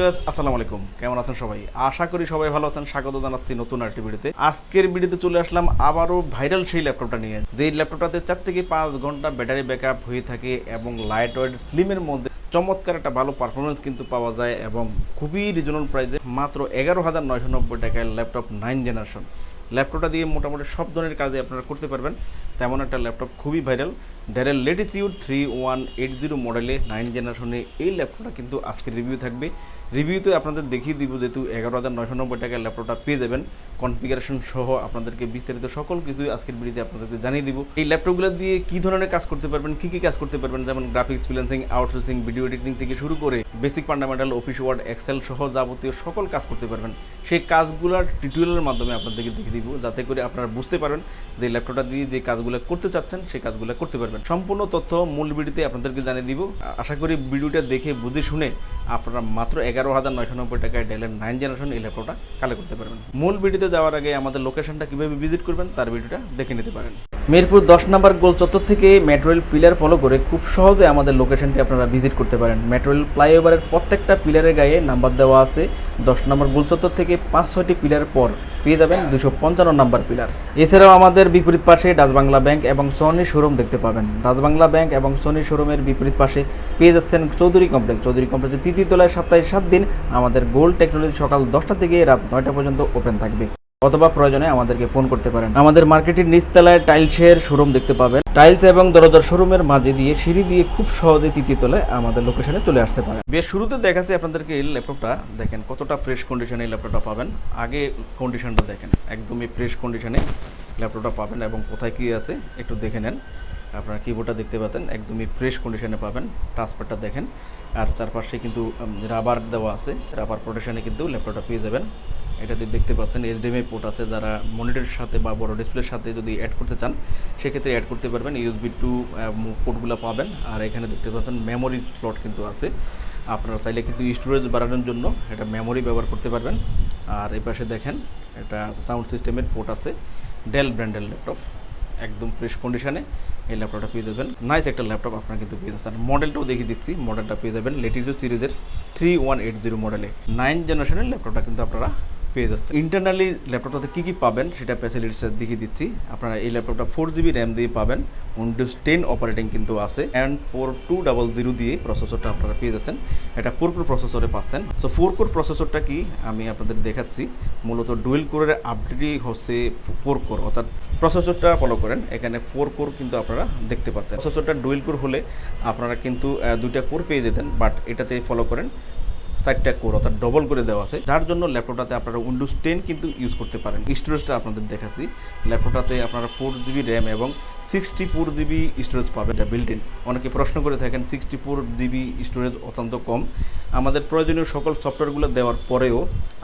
Viewers, আসসালামু আলাইকুম। কেমন আছেন সবাই? আশা করি সবাই ভালো আছেন। স্বাগত জানাচ্ছি নতুন আরেকটি ভিডিওতে। আজকের ভিডিওতে চলে আসলাম আবারও ভাইরাল সেই ল্যাপটপটা নিয়ে। যেই ল্যাপটপটাতে চার থেকে পাঁচ ঘণ্টা ব্যাটারি ব্যাকআপ হয়ে থাকে এবং লাইট ওয়েট স্লিমের মধ্যে চমৎকার একটা ভালো পারফরমেন্স কিন্তু পাওয়া যায় এবং খুবই রিজনেবল প্রাইসে মাত্র এগারো হাজার নয়শো নব্বই টাকায় ল্যাপটপ নাইন জেনারেশন ল্যাপটপটা দিয়ে মোটামুটি সব ধরনের কাজে আপনারা করতে পারবেন। তেমন একটা ল্যাপটপ খুবই viral Dell Latitude three one eight zero মডেলে নাইন জেনারেশনে এই ল্যাপটপটা কিন্তু আজকের রিভিউ থাকবে। রিভিউতে আপনাদের দেখিয়ে দিব যেহেতু এগারো হাজার নয়শো নব্বই টাকায় ল্যাপটপটা পেয়ে যাবেন। কনফিগারেশন সহ আপনাদেরকে বিস্তারিত সকল কিছুই আজকের ভিডিওতে আপনাদেরকে জানিয়ে দিব। এই ল্যাপটপগুলো দিয়ে কী ধরনের কাজ করতে পারবেন, কী কী কাজ করতে পারবেন, যেমন graphics freelancing outsourcing video editing থেকে শুরু করে basic fundamental Office Word Excel সহ যাবতীয় সকল কাজ করতে পারবেন। সেই কাজগুলোর টিউটোরিয়ালের মাধ্যমে আপনাদেরকে দেখিয়ে দিব, যাতে করে আপনারা বুঝতে পারবেন যে ল্যাপটপটা দিয়ে যে কাজগুলো করতে চাচ্ছেন, সেই কাজগুলো করতে পারবেন। সম্পূর্ণ তথ্য মূল ভিডিওতে আপনাদেরকে জানিয়ে দিব। আশা করি ভিডিওটা দেখে, বুঝে শুনে আপনারা মাত্র এগারো হাজার নয়শো নব্বই টাকায় ডেলের নাইন জেনারেশন এই ল্যাপটপটা কালেক্ট করতে পারবেন। মূল ভিডিওতে যাওয়ার আগে আমাদের লোকেশনটা কীভাবে ভিজিট করবেন, তার ভিডিওটা দেখে নিতে পারেন। মিরপুর দশ নম্বর গোল চত্বর থেকে মেট্রোয়েল পিলার ফলো করে খুব সহজে আমাদের লোকেশনটি আপনারা ভিজিট করতে পারেন। মেট্রোয়েল ফ্লাইওভারের প্রত্যেকটা পিলারের গায়ে নাম্বার দেওয়া আছে। দশ নম্বর গোল চত্বর থেকে পাঁচ ছয়টি পিলার পর পেয়ে যাবেন দুশো পঞ্চান্ন নম্বর পিলার। এছাড়াও আমাদের বিপরীত পাশে ডাচবাংলা ব্যাংক এবং সোনি শোরুম দেখতে পাবেন। ডাচবাংলা ব্যাংক এবং সোনি শোরুমের বিপরীত পাশে পেয়ে যাচ্ছেন চৌধুরী কমপ্লেক্স। চৌধুরী কমপ্লেক্সের তৃতীয় তলায় সপ্তাহে সাত দিন আমাদের গোল্ড টেকনোলজি সকাল দশটা থেকে রাত নয়টা পর্যন্ত ওপেন থাকবে। অথবা প্রয়োজনে আমাদেরকে ফোন করতে পারেন। আমাদের মার্কেটের নিচতলায় টাইলসের শোরুম দেখতে পাবেন। টাইলস এবং দরজার শোরুমের মাঝে দিয়ে সিঁড়ি দিয়ে খুব সহজে তৃতীয় তলায় আমাদের লোকেশনে চলে আসতে পারেন। বেশ, শুরুতে দেখাচ্ছি আপনাদেরকে এই ল্যাপটপটা। দেখেন কতটা ফ্রেশ কন্ডিশনে এই ল্যাপটপটা পাবেন। আগে কন্ডিশনটা দেখেন, একদমই ফ্রেশ কন্ডিশনে ল্যাপটপটা পাবেন এবং কোথায় কী আছে একটু দেখে নেন। আপনারা কিবোর্ডটা দেখতে পাচ্ছেন, একদমই ফ্রেশ কন্ডিশনে পাবেন। টাচপ্যাডটা দেখেন, আর চারপাশে কিন্তু রাবার দেওয়া আছে। রাবার প্রোটেকশনে কিন্তু ল্যাপটপটা পেয়ে যাবেন। এটাতে দেখতে পাচ্ছেন এইচডিএমআই পোর্ট আছে, যারা মনিটরের সাথে বা বড় ডিসপ্লের সাথে যদি অ্যাড করতে চান, সেক্ষেত্রে অ্যাড করতে পারবেন ইউএসবি টু পোর্টগুলো পাবেন। আর এখানে দেখতে পাচ্ছেন মেমোরি স্লট কিন্তু আছে। আপনারা চাইলে কিন্তু স্টোরেজ বাড়ানোর জন্য এটা মেমোরি ব্যবহার করতে পারবেন। আর এই পাশে দেখেন, এটা সাউন্ড সিস্টেমের পোর্ট আছে ডেল ব্র্যান্ডের ল্যাপটপ একদম ফ্রেশ কন্ডিশনে এই ল্যাপটপটা পেয়ে যাবেন। নাইস একটা ল্যাপটপ আপনারা কিন্তু পেয়ে যাচ্ছেন। মডেলটাও দেখিয়ে দিচ্ছি মডেলটা পেয়ে যাবেন লেটিজো সিরিজের থ্রি ওয়ান এইট জিরো মডেলে নাইন জেনারেশনের ল্যাপটপটা কিন্তু আপনারা পেয়ে যাচ্ছে ইন্টারনালি ল্যাপটপটাতে কী কী পাবেন সেটা ফ্যাসিলিটিস দেখিয়ে দিচ্ছি। আপনারা এই ল্যাপটপটা ফোর জিবি র্যাম দিয়ে পাবেন। উইন্ডোজ টেন অপারেটিং কিন্তু আছে। And four two double zero দিয়ে প্রসেসরটা আপনারা পেয়ে যাচ্ছেন। এটা ফোর কোর প্রসেসরে পাচ্ছেন। সো ফোর কোর প্রসেসরটা কি? আমি আপনাদের দেখাচ্ছি। মূলত ডুয়েল কোরের আপডেটই হচ্ছে ফোর কোর অর্থাৎ প্রসেসরটা ফলো করেন। এখানে ফোর কোর কিন্তু আপনারা দেখতে পাচ্ছেন। প্রসেসরটা ডুয়েল কোর হলে আপনারা কিন্তু দুইটা কোর পেয়ে যেতেন। বাট এটাতে ফলো করেন। চারটা কোর অর্থাৎ ডবল করে দেওয়া আছে। যার জন্য ল্যাপটপটাতে আপনারা উইন্ডোজ টেন কিন্তু ইউজ করতে পারেন। স্টোরেজটা আপনাদের দেখাচ্ছি। ল্যাপটপটাতে আপনারা ফোর জিবি র্যাম এবং সিক্সটি ফোর জিবি স্টোরেজ পাবেন। এটা বিল্ট ইন অনেকে প্রশ্ন করে থাকেন সিক্সটি ফোর জিবি স্টোরেজ অত্যন্ত কম। আমাদের প্রয়োজনীয় সকল সফটওয়্যারগুলো দেওয়ার পরেও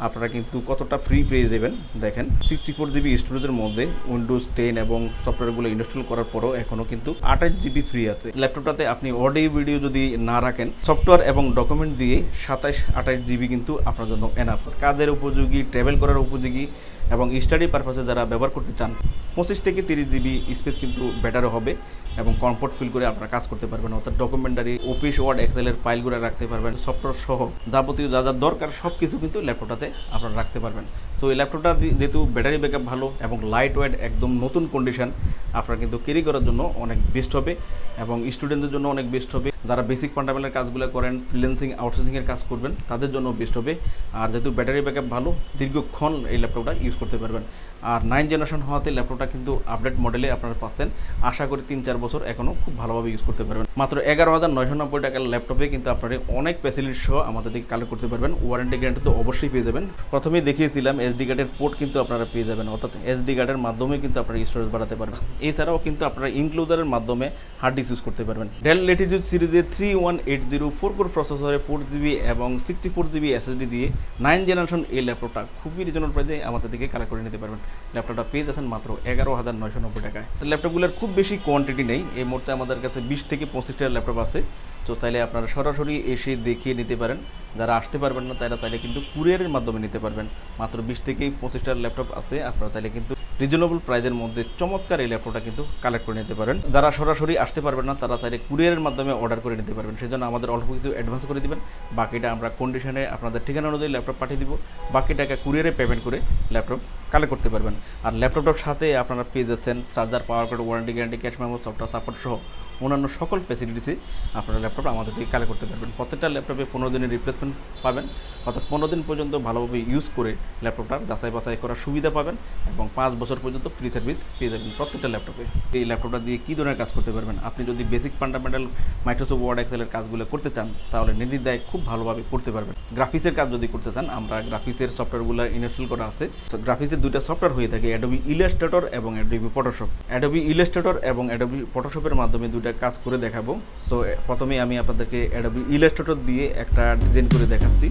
আপনারা কিন্তু কতটা ফ্রি পেয়ে দেবেন দেখেন। সিক্সটি ফোর জিবি স্টোরেজের মধ্যে উইন্ডোজ টেন এবং সফটওয়্যারগুলো ইনস্টল করার পরেও এখনও কিন্তু আঠাশ জিবি ফ্রি আছে। ল্যাপটপটাতে আপনি অডিও ভিডিও যদি না রাখেন সফটওয়্যার এবং ডকুমেন্ট দিয়ে সাতাশ, আঠাশ জিবি কিন্তু আপনার জন্য এনাফ কাজের উপযোগী ট্রাভেল করার উপযোগী এবং স্টাডি পারপাসে যারা ব্যবহার করতে চান পঁচিশ থেকে তিরিশ জিবি স্পেস কিন্তু বেটারও হবে এবং কমফোর্ট ফিল করে আপনারা কাজ করতে পারবেন। অর্থাৎ ডকুমেন্টারি অফিস ওয়ার্ড এক্সেলের ফাইলগুলো রাখতে পারবেন সফটওয়্যার সহ যাবতীয় যা যা দরকার সব কিছু কিন্তু ল্যাপটপটাতে আপনারা রাখতে পারবেন। তো এই ল্যাপটপটা যেহেতু ব্যাটারি ব্যাকআপ ভালো এবং লাইট ওয়েট একদম নতুন কন্ডিশন আপনারা কিন্তু ক্যারি করার জন্য অনেক বেস্ট হবে এবং স্টুডেন্টদের জন্য অনেক বেস্ট হবে। যারা বেসিক ফান্ডামেন্টাল কাজগুলো করেন ফ্রিল্যান্সিং আউটসোর্সিংয়ের কাজ করবেন, তাদের জন্য বেস্ট হবে। আর যেহেতু ব্যাটারি ব্যাকআপ ভালো, দীর্ঘক্ষণ এই ল্যাপটপটা ইউজ করতে পারবেন। আর নাইন জেনারেশন হওয়াতে ল্যাপটপটা কিন্তু আপডেট মডেলে আপনারা পাচ্ছেন। আশা করি তিন চার বছর এখনও খুব ভালোভাবে ইউজ করতে পারবেন। মাত্র এগারো হাজার নয়শো নব্বই টাকার ল্যাপটপে কিন্তু আপনারা অনেক ফ্যাসিলিটি সহ আমাদের থেকে কালেক্ট করতে পারবেন। ওয়ারেন্টি গ্যারান্টি তো অবশ্যই পেয়ে যাবেন। প্রথমেই দেখিয়েছিলাম এসডি কার্ডের পোর্ট কিন্তু আপনারা পেয়ে যাবেন। অর্থাৎ এসডি কার্ডের মাধ্যমে কিন্তু আপনারা স্টোরেজ বাড়াতে পারবেন। এছাড়াও কিন্তু আপনারা ইনক্লুডারের মাধ্যমে হার্ড ডিস্ক ইউজ করতে পারবেন। ডেল লেটিটিউড সিরিজে three one eight zero four core প্রসেসরে ফোর জিবি এবং সিক্সটি ফোর জিবি এসএসডি দিয়ে নাইন জেনারেশন এই ল্যাপটপটা খুবই রিজনেবল প্রাইসে আমাদের থেকে কালেক্ট করে নিতে পারবেন। ল্যাপটপটা পেয়ে যাচ্ছেন মাত্র এগারো হাজার নয়শো নব্বই টাকায়। ল্যাপটপগুলোর খুব বেশি কোয়ান্টিটি নেই। এই মুহূর্তে আমাদের কাছে বিশ থেকে পঁচিশটা ল্যাপটপ আছে। তো চাইলে আপনারা সরাসরি এসে দেখিয়ে নিতে পারেন। যারা আসতে পারবেন না, তারা চাইলে কিন্তু কুরিয়ারের মাধ্যমে নিতে পারবেন। মাত্র বিশ থেকে পঁচিশটা ল্যাপটপ আছে। আপনারা চাইলে কিন্তু রিজনেবল প্রাইজের মধ্যে চমৎকার এই ল্যাপটপটা কিন্তু কালেক্ট করে নিতে পারেন। যারা সরাসরি আসতে পারবেন না, তারা চাইলে কুরিয়ারের মাধ্যমে অর্ডার করে নিতে পারবেন। সেজন্য আমাদের অল্প কিছু অ্যাডভান্স করে দিবেন। বাকিটা আমরা কন্ডিশনে আপনাদের ঠিকানা অনুযায়ী ল্যাপটপ পাঠিয়ে দিব। বাকি টাকা কুরিয়ারে পেমেন্ট করে ল্যাপটপ কালেক্ট করতে পারবেন। আর ল্যাপটপটার সাথে আপনারা পেয়ে যাচ্ছেন charger power card warranty guarantee cash memo software support সহ অন্যান্য সকল ফ্যাসিলিটিসই আপনারা ল্যাপটপ আমাদের থেকে কালেক্ট করতে পারবেন। প্রত্যেকটা ল্যাপটপে পনেরো দিনের রিপ্লেসমেন্ট পাবেন। অর্থাৎ পনেরো দিন পর্যন্ত ভালোভাবে ইউজ করে ল্যাপটপটা যাচাই বাছাই করার সুবিধা পাবেন এবং পাঁচ বছর পর্যন্ত ফ্রি সার্ভিস পেয়ে যাবেন প্রত্যেকটা ল্যাপটপে এই ল্যাপটপটা দিয়ে কী ধরনের কাজ করতে পারবেন? আপনি যদি বেসিক ফান্ডামেন্টাল মাইক্রোসফট ওয়ার্ড এক্সেলের কাজগুলো করতে চান, তাহলে নির্দিদায় খুব ভালোভাবে করতে পারবেন। গ্রাফিক্সের কাজ যদি করতে চান, আমরা গ্রাফিক্সের সফটওয়্যারগুলো ইনস্টল করা আছে। গ্রাফিক্সের দুইটা সফটওয়্যার হয়ে থাকে অ্যাডোবি ইলাস্ট্রেটর এবং অ্যাডোবি ফটোশপ অ্যাডোবি ইলাস্ট্রেটর এবং অ্যাডোবি ফটোশপের মাধ্যমে দুইটা কাজ করে দেখাবো। সো প্রথমেই আমি আপনাদেরকে অ্যাডোবি ইলাস্ট্রেটর দিয়ে একটা ডিজাইন করে দেখাচ্ছি।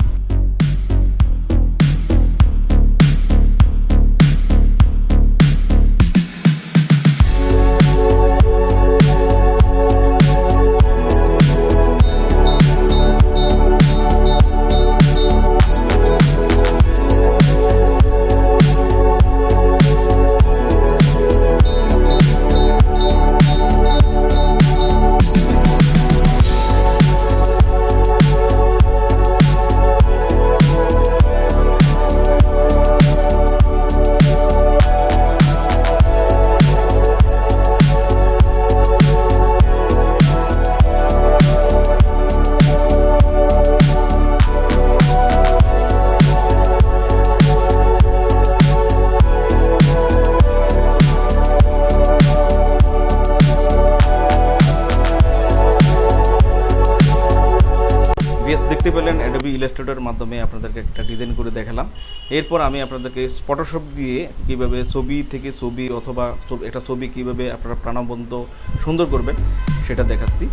অ্যাডোবি ইলাস্ট্রেটরের মাধ্যমে আপনাদেরকে একটা ডিজাইন করে দেখালাম। এরপর আমি আপনাদেরকে ফটোশপ দিয়ে কীভাবে ছবি থেকে ছবি অথবা ছবি- একটা ছবি কীভাবে আপনারা প্রাণবন্ত সুন্দর করবেন, সেটা দেখাচ্ছি।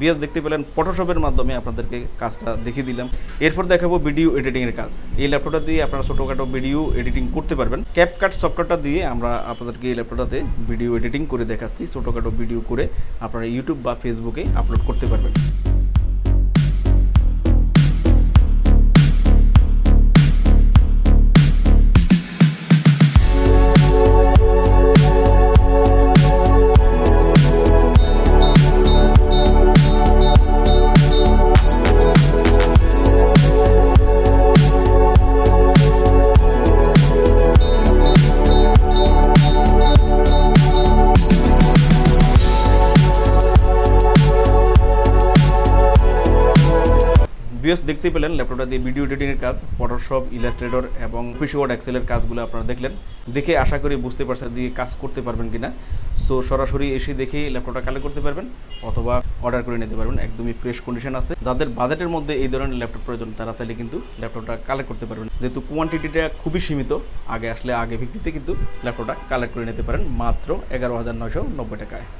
বিএস দেখতে পেলেন ফটোশপের মাধ্যমে আপনাদেরকে কাজটা দেখিয়ে দিলাম। এরপর দেখাবো ভিডিও এডিটিংয়ের কাজ। এই ল্যাপটপটা দিয়ে আপনারা ছোটোখাটো ভিডিও এডিটিং করতে পারবেন। ক্যাপকাট সফটওয়্যারটা দিয়ে আমরা আপনাদেরকে এই ল্যাপটপটাতে ভিডিও এডিটিং করে দেখাচ্ছি। ছোটোখাটো ভিডিও করে আপনারা ইউটিউব বা ফেসবুকে আপলোড করতে পারবেন। বিএস দেখতে পেলেন ল্যাপটপটা দিয়ে ভিডিও এডিটিংয়ের কাজ ফটোশপ ইলাস্ট্রেটর এবং অফিস ওয়ার্ড এক্সেলের কাজগুলো আপনারা দেখলেন। দেখে আশা করি বুঝতে পারছেন দিয়ে কাজ করতে পারবেন কিনা সো সরাসরি এসে দেখে ল্যাপটপটা কালেক্ট করতে পারবেন অথবা অর্ডার করে নিতে পারবেন। একদমই ফ্রেশ কন্ডিশন আছে। যাদের বাজেটের মধ্যে এই ধরনের ল্যাপটপ প্রয়োজন, তারা চাইলে কিন্তু ল্যাপটপটা কালেক্ট করতে পারবেন। যেহেতু কোয়ান্টিটিটা খুবই সীমিত, আগে আসলে আগে ভিত্তিতে কিন্তু ল্যাপটপটা কালেক্ট করে নিতে পারেন মাত্র এগারো হাজার নয়শো নব্বই টাকায়।